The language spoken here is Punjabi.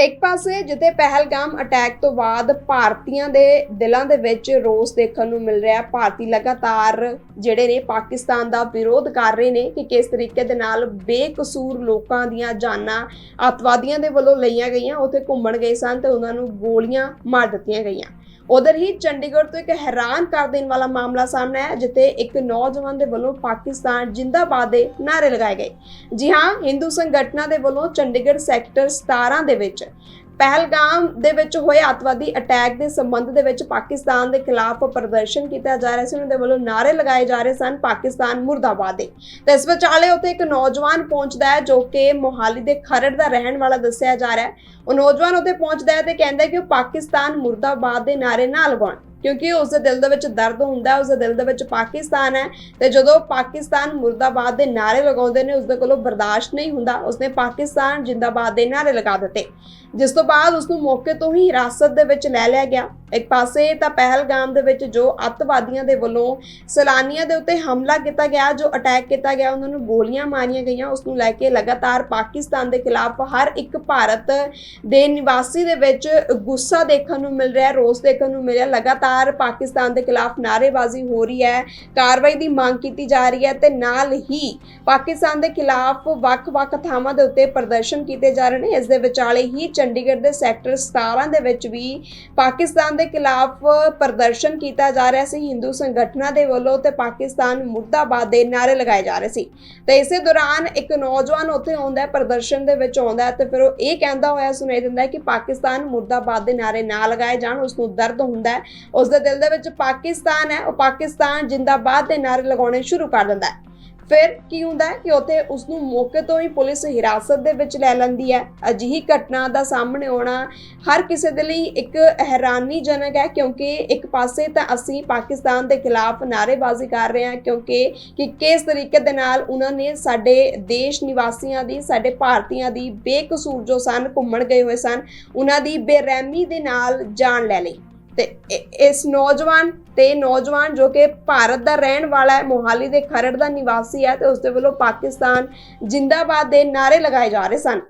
ਇੱਕ ਪਾਸੇ ਜਿੱਥੇ ਪਹਿਲਗਾਮ ਅਟੈਕ ਤੋਂ ਬਾਅਦ ਭਾਰਤੀਆਂ ਦੇ ਦਿਲਾਂ ਦੇ ਵਿੱਚ ਰੋਸ ਦੇਖਣ ਨੂੰ ਮਿਲ ਰਿਹਾ, ਭਾਰਤੀ ਲਗਾਤਾਰ ਜਿਹੜੇ ਨੇ ਪਾਕਿਸਤਾਨ ਦਾ ਵਿਰੋਧ ਕਰ ਰਹੇ ਨੇ ਕਿ ਕਿਸ ਤਰੀਕੇ ਦੇ ਨਾਲ ਬੇਕਸੂਰ ਲੋਕਾਂ ਦੀਆਂ ਜਾਨਾਂ ਅੱਤਵਾਦੀਆਂ ਦੇ ਵੱਲੋਂ ਲਈਆਂ ਗਈਆਂ, ਉੱਥੇ ਘੁੰਮਣ ਗਏ ਸਨ ਤੇ ਉਹਨਾਂ ਨੂੰ ਗੋਲੀਆਂ ਮਾਰ ਦਿੱਤੀਆਂ ਗਈਆਂ। ਉਧਰ ਹੀ ਚੰਡੀਗੜ੍ਹ ਤੋਂ ਇੱਕ ਹੈਰਾਨ ਕਰ ਦੇਣ ਵਾਲਾ ਮਾਮਲਾ ਸਾਹਮਣੇ ਆਇਆ, ਜਿੱਥੇ ਇੱਕ ਨੌਜਵਾਨ ਦੇ ਵੱਲੋਂ ਪਾਕਿਸਤਾਨ ਜਿੰਦਾਬਾਦ ਦੇ ਨਾਅਰੇ ਲਗਾਏ ਗਏ। ਜੀ ਹਾਂ, ਹਿੰਦੂ ਸੰਗਠਨਾਂ ਦੇ ਵੱਲੋਂ ਚੰਡੀਗੜ੍ਹ ਸੈਕਟਰ 17 ਦੇ ਵਿੱਚ ਪਹਿਲਗਾਮ ਦੇ ਵਿੱਚ ਹੋਏ ਅੱਤਵਾਦੀ ਅਟੈਕ ਦੇ ਸੰਬੰਧ ਦੇ ਵਿੱਚ ਪਾਕਿਸਤਾਨ ਦੇ ਖਿਲਾਫ ਪ੍ਰਦਰਸ਼ਨ ਕੀਤਾ ਜਾ ਰਿਹਾ ਸੀ। ਉਹਨਾਂ ਦੇ ਵੱਲੋਂ ਨਾਅਰੇ ਲਗਾਏ ਜਾ ਰਹੇ ਸਨ ਪਾਕਿਸਤਾਨ ਮੁਰਦਾਬਾਦ ਦੇ। ਤੇ ਇਸ ਵਿਚਾਲੇ ਉੱਥੇ ਇੱਕ ਨੌਜਵਾਨ ਪਹੁੰਚਦਾ ਹੈ ਜੋ ਕਿ ਮੋਹਾਲੀ ਦੇ ਖਰੜ ਦਾ ਰਹਿਣ ਵਾਲਾ ਦੱਸਿਆ ਜਾ ਰਿਹਾ ਹੈ। ਉਹ ਨੌਜਵਾਨ ਉੱਥੇ ਪਹੁੰਚਦਾ ਹੈ ਤੇ ਕਹਿੰਦਾ ਹੈ ਕਿ ਉਹ ਪਾਕਿਸਤਾਨ ਮੁਰਦਾਬਾਦ ਦੇ ਨਾਅਰੇ ਨਾ ਲਗਾਉਣ। ਕਿਉਂਕਿ ਉਸ ਦੇ ਦਿਲ ਦੇ ਵਿੱਚ ਦਰਦ ਹੁੰਦਾ ਹੈ ਉਸ ਦੇ ਦਿਲ ਦੇ ਵਿੱਚ ਪਾਕਿਸਤਾਨ ਹੈ ਤੇ ਜਦੋਂ ਪਾਕਿਸਤਾਨ ਮੁਰਦਾਬਾਦ ਦੇ ਨਾਅਰੇ ਲਗਾਉਂਦੇ ਨੇ ਉਸ ਦੇ ਕੋਲੋਂ ਬਰਦਾਸ਼ਤ ਨਹੀਂ ਹੁੰਦਾ, ਉਸਨੇ ਪਾਕਿਸਤਾਨ ਜਿੰਦਾਬਾਦ ਦੇ ਨਾਅਰੇ ਲਗਾ ਦਿੱਤੇ ਜਿਸ ਤੋਂ ਬਾਅਦ ਉਸ ਨੂੰ ਮੌਕੇ ਤੋਂ ਹੀ ਹਿਰਾਸਤ ਦੇ ਵਿੱਚ ਲੈ ਲਿਆ ਗਿਆ ਇੱਕ ਪਾਸੇ ਤਾਂ ਪਹਿਲਗਾਮ ਦੇ ਵਿੱਚ ਜੋ ਅੱਤਵਾਦੀਆਂ ਦੇ ਵੱਲੋਂ ਸੈਲਾਨੀਆਂ ਦੇ ਉੱਤੇ ਹਮਲਾ ਕੀਤਾ ਗਿਆ, ਜੋ ਅਟੈਕ ਕੀਤਾ ਗਿਆ, ਉਹਨਾਂ ਨੂੰ ਗੋਲੀਆਂ ਮਾਰੀਆਂ ਗਈਆਂ ਉਸ ਨੂੰ ਲੈ ਕੇ ਲਗਾਤਾਰ ਪਾਕਿਸਤਾਨ ਦੇ ਖਿਲਾਫ ਹਰ ਇੱਕ ਭਾਰਤ ਦੇ ਨਿਵਾਸੀ ਦੇ ਵਿੱਚ ਗੁੱਸਾ ਦੇਖਣ ਨੂੰ ਮਿਲ ਰਿਹਾ, ਰੋਸ ਦੇਖਣ ਨੂੰ ਮਿਲ ਰਿਹਾ ਹੈ। ਲਗਾਤਾਰ ਪਾਕਿਸਤਾਨ ਦੇ ਖਿਲਾਫ ਨਾਅਰੇਬਾਜ਼ੀ ਹੋ ਰਹੀ ਹੈ, ਕਾਰਵਾਈ ਦੀ ਮੰਗ ਕੀਤੀ ਜਾ ਰਹੀ ਹੈ ਤੇ ਨਾਲ ਹੀ ਪਾਕਿਸਤਾਨ ਦੇ ਖਿਲਾਫ ਵੱਖ-ਵੱਖ ਥਾਵਾਂ ਦੇ ਉੱਤੇ ਪ੍ਰਦਰਸ਼ਨ ਕੀਤੇ ਜਾ ਰਹੇ ਨੇ। ਇਸ ਦੇ ਵਿਚਾਲੇ ਹੀ ਚੰਡੀਗੜ੍ਹ ਦੇ ਸੈਕਟਰ 17 ਦੇ ਵਿੱਚ ਵੀ ਪਾਕਿਸਤਾਨ ਦੇ ਖਿਲਾਫ ਪ੍ਰਦਰਸ਼ਨ ਕੀਤਾ ਜਾ ਰਿਹਾ ਸੀ। ਹਿੰਦੂ ਸੰਗਠਨਾਂ ਦੇ ਵੱਲੋਂ ਤੇ ਪਾਕਿਸਤਾਨ ਮੁਰਦਾਬਾਦ ਦੇ ਨਾਅਰੇ ਲਗਾਏ ਜਾ ਰਹੇ ਸੀ। ਤੇ ਇਸੇ ਦੌਰਾਨ ਇੱਕ ਨੌਜਵਾਨ ਉੱਥੇ ਆਉਂਦਾ ਹੈ, ਪ੍ਰਦਰਸ਼ਨ ਦੇ ਵਿੱਚ ਆਉਂਦਾ ਹੈ ਤੇ ਫਿਰ ਉਹ ਇਹ ਕਹਿੰਦਾ ਹੋਇਆ, ਸੁਣਾਈ ਦਿੰਦਾ ਹੈ ਕਿ ਪਾਕਿਸਤਾਨ ਮੁਰਦਾਬਾਦ ਦੇ ਨਾਅਰੇ ਨਾ ਲਗਾਏ ਜਾਣ ਉਸ ਨੂੰ ਦਰਦ ਹੁੰਦਾ ਹੈ। ਉਸ ਦੇ ਦਿਲ ਦੇ ਵਿੱਚ ਪਾਕਿਸਤਾਨ ਹੈ, ਉਹ ਪਾਕਿਸਤਾਨ ਜਿੰਦਾਬਾਦ ਦੇ ਨਾਅਰੇ ਲਗਾਉਣੇ ਸ਼ੁਰੂ ਕਰ ਦਿੰਦਾ ਹੈ। ਫਿਰ ਕੀ ਹੁੰਦਾ ਹੈ ਕਿ ਉੱਥੇ ਉਸ ਨੂੰ ਮੌਕੇ ਤੋਂ ਹੀ ਪੁਲਿਸ ਹਿਰਾਸਤ ਦੇ ਵਿੱਚ ਲੈ ਲੈਂਦੀ ਹੈ। ਅਜਿਹੀ ਘਟਨਾ ਦਾ ਸਾਹਮਣੇ ਆਉਣਾ ਹਰ ਕਿਸੇ ਦੇ ਲਈ ਇੱਕ ਹੈਰਾਨੀਜਨਕ ਹੈ, ਕਿਉਂਕਿ ਇੱਕ ਪਾਸੇ ਤਾਂ ਅਸੀਂ ਪਾਕਿਸਤਾਨ ਦੇ ਖਿਲਾਫ ਨਾਅਰੇਬਾਜ਼ੀ ਕਰ ਰਹੇ ਹਾਂ, ਕਿਉਂਕਿ ਕਿ ਕਿਸ ਤਰੀਕੇ ਦੇ ਨਾਲ ਉਹਨਾਂ ਨੇ ਸਾਡੇ ਦੇਸ਼ ਨਿਵਾਸੀਆਂ ਦੀ, ਸਾਡੇ ਭਾਰਤੀਆਂ ਦੀ ਬੇਕਸੂਰ ਜੋ ਸਨ, ਘੁੰਮਣ ਗਏ ਹੋਏ ਸਨ, ਉਹਨਾਂ ਦੀ ਬੇਰਹਿਮੀ ਦੇ ਨਾਲ ਜਾਨ ਲੈ ਲਈ। ਤੇ ਇਸ ਨੌਜਵਾਨ ਤੇ ਨੌਜਵਾਨ ਜੋ ਕਿ ਭਾਰਤ ਦਾ ਰਹਿਣ ਵਾਲਾ ਹੈ, ਮੋਹਾਲੀ ਦੇ ਖਰੜ ਦਾ ਨਿਵਾਸੀ ਹੈ ਤੇ ਉਸ ਦੇ ਵੱਲੋਂ ਪਾਕਿਸਤਾਨ ਜਿੰਦਾਬਾਦ ਦੇ ਨਾਅਰੇ ਲਗਾਏ ਜਾ ਰਹੇ ਸਨ।